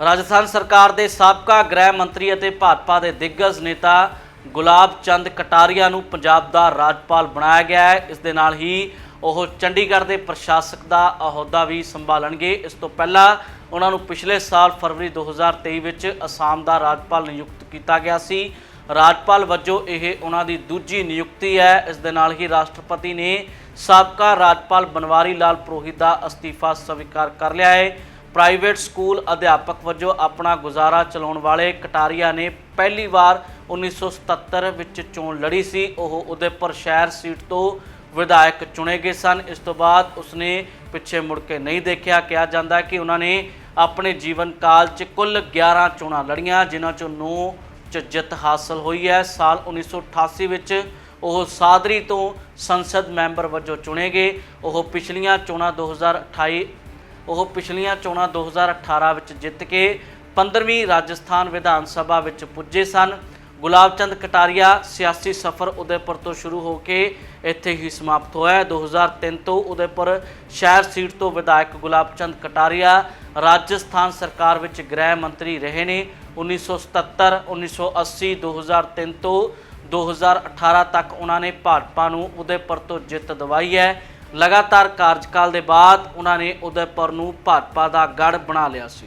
ਰਾਜਸਥਾਨ ਸਰਕਾਰ ਦੇ ਸਾਬਕਾ ਗ੍ਰਹਿ ਮੰਤਰੀ ਅਤੇ ਭਾਜਪਾ ਦੇ ਦਿੱਗਜ ਨੇਤਾ ਗੁਲਾਬ ਚੰਦ ਕਟਾਰੀਆ ਨੂੰ ਪੰਜਾਬ ਦਾ ਰਾਜਪਾਲ ਬਣਾਇਆ ਗਿਆ ਹੈ। ਇਸ ਦੇ ਨਾਲ ਹੀ ਉਹ ਚੰਡੀਗੜ੍ਹ ਦੇ ਪ੍ਰਸ਼ਾਸਕ ਦਾ ਅਹੁਦਾ ਵੀ ਸੰਭਾਲਣਗੇ। ਇਸ ਤੋਂ ਪਹਿਲਾਂ ਉਹਨਾਂ ਨੂੰ ਪਿਛਲੇ ਸਾਲ ਫਰਵਰੀ 2023 ਵਿੱਚ ਅਸਾਮ ਦਾ ਰਾਜਪਾਲ ਨਿਯੁਕਤ ਕੀਤਾ ਗਿਆ ਸੀ। ਰਾਜਪਾਲ ਵਜੋਂ ਇਹ ਉਹਨਾਂ ਦੀ ਦੂਜੀ ਨਿਯੁਕਤੀ ਹੈ। ਇਸ ਦੇ ਨਾਲ ਹੀ ਰਾਸ਼ਟਰਪਤੀ ਨੇ ਸਾਬਕਾ ਰਾਜਪਾਲ ਬਨਵਾਰੀ ਲਾਲ ਪੁਰੋਹਿਤ ਦਾ ਅਸਤੀਫਾ ਸਵੀਕਾਰ ਕਰ ਲਿਆ ਹੈ। ਪ੍ਰਾਈਵੇਟ ਸਕੂਲ ਅਧਿਆਪਕ ਵਜੋਂ ਆਪਣਾ ਗੁਜ਼ਾਰਾ ਚਲਾਉਣ ਵਾਲੇ ਕਟਾਰੀਆ ਨੇ ਪਹਿਲੀ ਵਾਰ 1977 ਵਿੱਚ ਚੋਣ ਲੜੀ ਸੀ। ਉਹ ਉਦੈਪੁਰ ਸ਼ਹਿਰ ਸੀਟ ਤੋਂ ਵਿਧਾਇਕ ਚੁਣੇ ਗਏ ਸਨ। ਇਸ ਤੋਂ ਬਾਅਦ ਉਸਨੇ ਪਿੱਛੇ ਮੁੜ ਕੇ ਨਹੀਂ ਦੇਖਿਆ। ਕਿਹਾ ਜਾਂਦਾ ਕਿ ਉਹਨਾਂ ਨੇ ਆਪਣੇ ਜੀਵਨ ਕਾਲ 'ਚ ਕੁੱਲ 11 ਚੋਣਾਂ ਲੜੀਆਂ, ਜਿਨ੍ਹਾਂ 'ਚੋਂ 9 'ਚ ਜਿੱਤ ਹਾਸਲ ਹੋਈ ਹੈ। ਸਾਲ 1988 ਵਿੱਚ ਉਹ ਸਾਦਰੀ ਤੋਂ ਸੰਸਦ ਮੈਂਬਰ ਵਜੋਂ ਚੁਣੇ ਗਏ। ਉਹ ਪਿਛਲੀਆਂ ਚੋਣਾਂ 2028 ਉਹ ਪਿਛਲੀਆਂ ਚੋਣਾਂ 2018 ਵਿੱਚ ਜਿੱਤ ਕੇ 15ਵੀਂ ਰਾਜਸਥਾਨ ਵਿਧਾਨ ਸਭਾ ਵਿੱਚ ਪੁੱਜੇ ਸਨ। ਗੁਲਾਬ ਚੰਦ ਕਟਾਰੀਆ ਸਿਆਸੀ ਸਫ਼ਰ ਉਦੈਪੁਰ ਤੋਂ ਸ਼ੁਰੂ ਹੋ ਕੇ ਇੱਥੇ ਹੀ ਸਮਾਪਤ ਹੋਇਆ। ਹੈ। 2003 ਤੋਂ ਉਦੈਪੁਰ ਸ਼ਹਿਰ ਸੀਟ ਤੋਂ ਵਿਧਾਇਕ ਗੁਲਾਬ ਚੰਦ ਕਟਾਰੀਆ ਰਾਜਸਥਾਨ ਸਰਕਾਰ ਵਿੱਚ ਗ੍ਰਹਿ ਮੰਤਰੀ ਰਹੇ ਨੇ। 1977 1980 2003 ਤੋਂ 2018 ਤੱਕ ਉਹਨਾਂ ਨੇ ਭਾਜਪਾ ਨੂੰ ਉਦੈਪੁਰ ਤੋਂ ਜਿੱਤ ਦਿਵਾਈ ਹੈ। ਲਗਾਤਾਰ ਕਾਰਜਕਾਲ ਦੇ ਬਾਅਦ ਉਹਨਾਂ ਨੇ ਉਦੈਪੁਰ ਨੂੰ ਭਾਜਪਾ ਦਾ ਗੜ ਬਣਾ ਲਿਆ ਸੀ।